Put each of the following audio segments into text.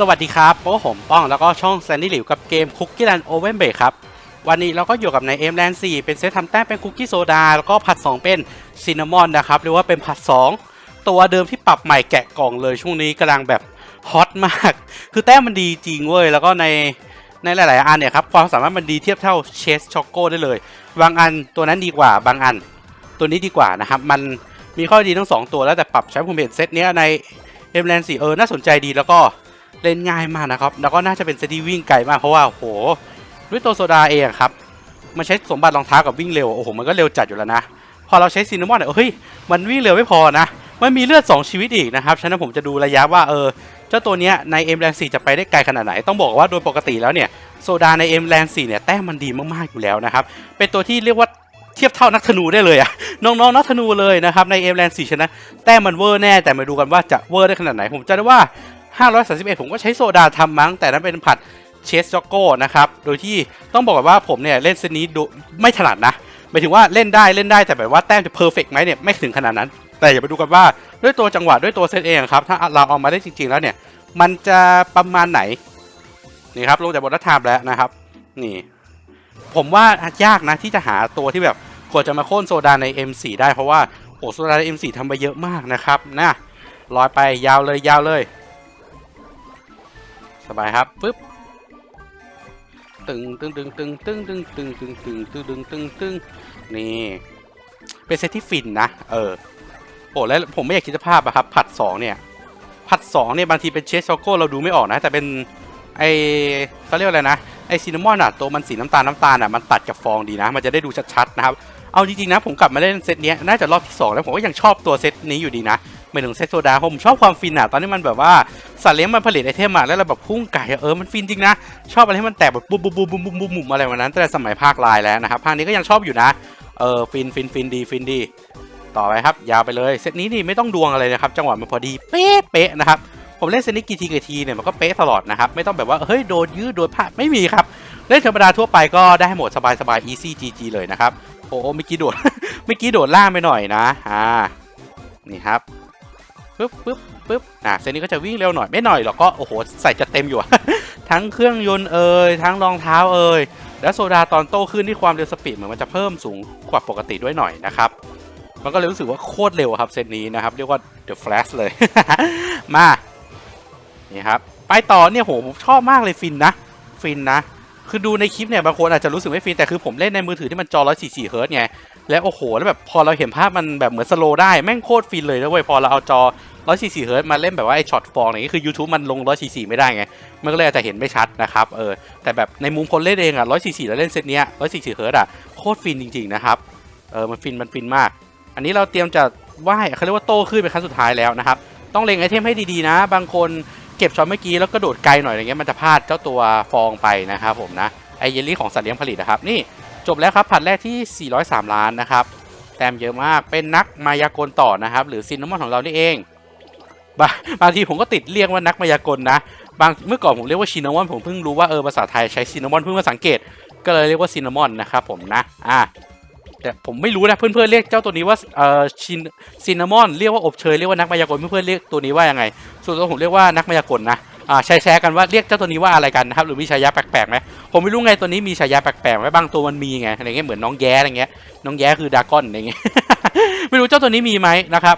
สวัสดีครับโป้ผมป้องแล้วก็ช่องแซนดี้หลิวกับเกมคุกกี้แลนโอเวนเบรครับวันนี้เราก็อยู่กับในเอ็มแลนด์4เป็นเซตทำแต้มเป็นคุกกี้โซดา แล้วก็ผัด 2 เป็นซินนามอนนะครับหรือว่าเป็นผัด 2 ตัวเดิมที่ปรับใหม่แกะกล่องเลยช่วงนี้กำลังแบบฮอตมาก คือแต้มมันดีจริงเว้ย แล้วก็ในในหลาย ๆ อันเนี่ยครับความสามารถมันดีเทียบเท่าเชสช็อกโกได้เลย บางอันตัวนั้นดีกว่าบางอันตัวนี้ดีกว่านะครับมันมีข้อดีทั้งสองตัวแล้วแต่ปรับใช้ผมเห็นเซตเนี้ยในเอ็มแลนด์4เออน่าสนใจดีแล้วก็ เล่นง่ายมากนะครับ แล้วก็น่าจะเป็นเซตที่วิ่งไกลมากเพราะว่าโอ้โหด้วยตัวโซดาเองครับ มันใช้สมบัติรองเท้ากับวิ่งเร็ว โอ้โห มันก็เร็วจัดอยู่แล้วนะ พอเราใช้ซินนามอนเนี่ยเฮ้ย มันวิ่งเร็วไม่พอนะ มันมีเลือด 2 ชีวิตอีกนะครับ ฉะนั้นผมจะดูระยะว่า เออ เจ้าตัวเนี้ยในเอ็มแลนสี่จะไปได้ไกลขนาดไหน ต้องบอกว่าโดยปกติแล้วเนี่ย โซดาในเอ็มแลนสี่เนี่ย แต้มมันดีมากๆอยู่แล้วนะครับ เป็นตัวที่เรียกว่าเทียบเท่านักธนูได้เลยอะน้องๆนักธนูเลยนะครับในเอ็มแลนสี่ชนะ แต้มมันเวอร์แน่แต่มาดูกันว่าจะเวอร์ได้ขนาดไหน ผมจะได้ว่า 531 ผมก็ใช้โซดาทำมั้ง แต่นั้นเป็นผัดเชสจ็อกโก้นะครับ โดยที่ต้องบอกก่อนว่าผมเนี่ยเล่นเซตนี้ไม่ถนัดนะหมายถึงว่าเล่นได้เล่นได้แต่แบบว่าแต้มจะเพอร์เฟกไหมเนี่ยไม่ถึงขนาดนั้น แต่อย่าไปดูกันว่าด้วยตัวจังหวะด้วยตัวเซตเองครับ ถ้าเราเอามาได้จริง ๆ แล้วเนี่ย มันจะประมาณไหน นี่ครับลงจากบนรัฐามแล้วนะครับ นี่ ผมว่ายากนะที่จะหาตัวที่แบบควรจะมาโค่นโซดาใน M4 ได้เพราะว่าโอ้โซดาใน M4 ทำไปเยอะมากนะครับนะลอยไปยาวเลยยาวเลย สบายครับปึ๊บตึงตึงตึงตึงตึงตึงตึงตึงตึงตึงตึงตึงตึงนี่ เป็นเซตที่ฟินนะ เออโอ้แล้วผมไม่อยากคิดสภาพอะครับ ผัดสองเนี่ยผัดสองเนี่ยบางทีเป็นเชสช็อกโกเราดูไม่ออกนะ แต่เป็นไอเขาเรียกอะไรนะ ไอซินนามอนอะตัวมันสีน้ำตาลน้ำตาลอะมันตัดกับฟองดีนะ มันจะได้ดูชัดๆนะครับ เอาจริงๆนะผมกลับมาเล่นเซตเนี้ยน่าจะรอบที่สองแล้วผมก็ยังชอบตัวเซตนี้อยู่ดีนะ ไม่ถึงเซตโซดาผมชอบความฟินอะตอนนี้มันแบบว่าสัตว์เลี้ยงมันผลิตไอเทมมาแล้วเราแบบพุ่งไก่เออมันฟินจริงนะ ชอบอะไรให้มันแตกแบบบุบบุบบุบบุบบุบบุบอะไรวันนั้นแต่สมัยภาคลายแล้วนะครับภาคนี้ก็ยังชอบอยู่นะเออฟินฟินฟินดีฟินดี ต่อไปครับ ยาวไปเลยเซตนี้นี่ไม่ต้องดวงอะไรนะครับจังหวะมันพอดีเป๊ะเป๊ะนะครับผมเล่นเซตนี้กี่ทีกี่ทีเนี่ยมันก็เป๊ะตลอดนะครับไม่ต้องแบบว่าเฮ้ยโดนยืดโดนพลาดไม่มีครับเล่นธรรมดาทั่วไปก็ได้หมดสบายสบาย easy gg เลยนะครับโอ้เมื่อกี้โดดเมื่อกี้โดดล่างไปหน่อยนะอ่านี่ครับ ปึ๊บปึ๊บปึ๊บอะเซนนี้ก็จะวิ่งเร็วหน่อยไม่หน่อยหรอกก็โอ้โหใส่จะเต็มอยู่ ทั้งเครื่องยนต์เอ่ยทั้งรองเท้าเอ่ยแล้วโซดาตอนโตขึ้นที่ความเร็วสปีดเหมือนมันจะเพิ่มสูงกว่าปกติด้วยหน่อยนะครับมันก็เลยรู้สึกว่าโคตรเร็วครับเซตนี้นะครับเรียกว่า The Flash เลย มานี่ครับไปต่อเนี่ยโหผมชอบมากเลยฟินนะ ฟินนะ คือดูในคลิปเนี่ยบางคนอาจจะรู้สึกไม่ฟินแต่คือผมเล่นในมือถือที่มันจอ 144 เฮิร์ต์ไง แล้วโอ้โหแล้วแบบพอเราเห็นภาพมันแบบเหมือนสโลได้แม่งโคตรฟินเลยนะเว้ยพอเราเอาจอ144เฮิร์ตมาเล่นแบบว่าไอช็อตฟองอย่างนี้คือ YouTube มันลง 144 ไม่ได้ไง มันก็เลยอาจจะเห็นไม่ชัดนะครับเออแต่แบบในมุมคนเล่นเองอะ144 แล้วเล่นเซตเนี้ย144เฮิร์ตอะโคตรฟินจริงๆนะครับเออมันฟินมันฟินมาก อันนี้เราเตรียมจะว่ายเขาเรียกว่าโต้ขึ้นเป็นครั้งสุดท้ายแล้วนะครับต้องเล็งไอเทมให้ดีๆนะ บางคนเก็บช็อตเมื่อกี้แล้วก็โดดไกลหน่อยอย่างเงี้ยมันจะพลาดเจ้าตัวฟองไปนะครับผมนะไอเยลลี่ของสัตว์เลี้ยงผลิตนะครับนี่ จบแล้วครับผัดแรกที่ 403 ล้านนะครับ แต้มเยอะมากเป็นนักมายากลต่อนะครับ หรือซินนามอนของเรานี่เองบางบางทีผมก็ติดเรียกว่านักมายากลนะ บางเมื่อก่อนผมเรียกว่าชินนามอนผมเพิ่งรู้ว่าเออภาษาไทยใช้ซินนามอนเพิ่งมาสังเกต ก็เลยเรียกว่าซินนามอนนะครับผมนะอ่าแต่ผมไม่รู้นะเพื่อนๆเรียกเจ้าตัวนี้ว่าเอ่อชินซินนามอนเรียกว่าอบเชยเรียกว่านักมายากลเพื่อนๆเรียกตัวนี้ว่ายังไง ส่วนตัวผมเรียกว่านักมายากลนะอ่าแชร์กันว่าเรียกเจ้าตัวนี้ว่าอะไรกันนะครับหรือมีฉายาแปลกๆไหม ผมไม่รู้ไงตัวนี้มีฉายาแปลกๆไหมบางตัวมันมีไงอะไรเงี้ยเหมือนน้องแย้อะไรเงี้ยน้องแย้คือดากอนอะไรเงี้ยไม่รู้เจ้าตัวนี้มีไหมนะครับ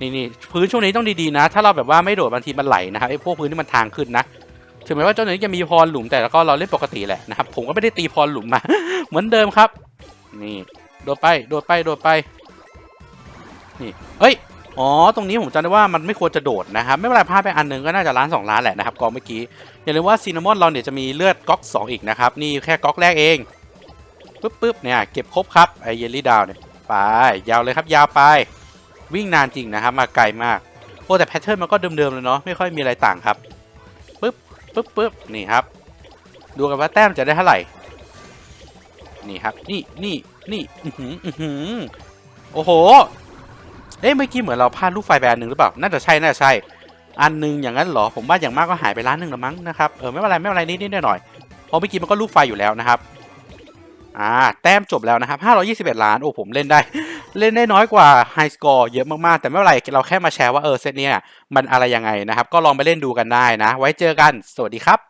นี่นี่พื้นช่วงนี้ต้องดีๆนะ ถ้าเราแบบว่าไม่โดดบางทีมันไหลนะครับไอ้พวกพื้นที่มันทางขึ้นนะถึงแม้ว่าเจ้าตัวนี้จะมีพรหลุมแต่แล้วก็เราเล่นปกติแหละนะครับผมก็ไม่ได้ตีพรหลุมมา เหมือนเดิมครับ นี่ โดดไปโดดไปโดดไป นี่เอ้ย อ๋อ ตรงนี้ผมจำได้ว่ามันไม่ควรจะโดดนะครับ ไม่เป็นไรพลาดไปอันหนึงก็น่าจะล้านสองล้านแหละนะครับกองเมื่อกี้ อย่าลืมว่าซีนามอนเราเนี่ยจะมีเลือดก๊อก 2 อีกนะครับ นี่แค่ก๊อกแรกเองปึ๊บปึ๊บเนี่ยเก็บครบครับไอเยลลี่ดาวเนี่ยไปยาวเลยครับยาวไป วิ่งนานจริงนะครับมาไกลมากโอ้แต่แพทเทิร์นมันก็เดิมๆเลยเนาะไม่ค่อยมีอะไรต่างครับปึ๊บปึ๊บปึ๊บนี่ครับ ดูกันว่าแต้มจะได้เท่าไหร่นี่ครับ นี่นี่นี่อือหืออือหือโอ้โห เอ๊ะเมื่อกี้เหมือนเราพลาดลูกไฟไปอันหนึ่งหรือเปล่า น่าจะใช่ น่าจะใช่ อันนึงอย่างนั้นเหรอ ผมว่าอย่างมากก็หายไปล้านหนึ่งละมั้งนะครับ เออไม่เป็นไรไม่เป็นไรนิดๆหน่อยๆเพราะเมื่อกี้มันก็ลูกไฟอยู่แล้วนะครับ อ่า แต้มจบแล้วนะครับ 521 ล้าน โอ้ผมเล่นได้ เล่นได้น้อยกว่าไฮสกอร์เยอะมากๆ แต่ไม่เป็นไร เราแค่มาแชร์ว่าเออเซตเนี้ยมันอะไรยังไงนะครับ ก็ลองไปเล่นดูกันได้นะ ไว้เจอกัน สวัสดีครับ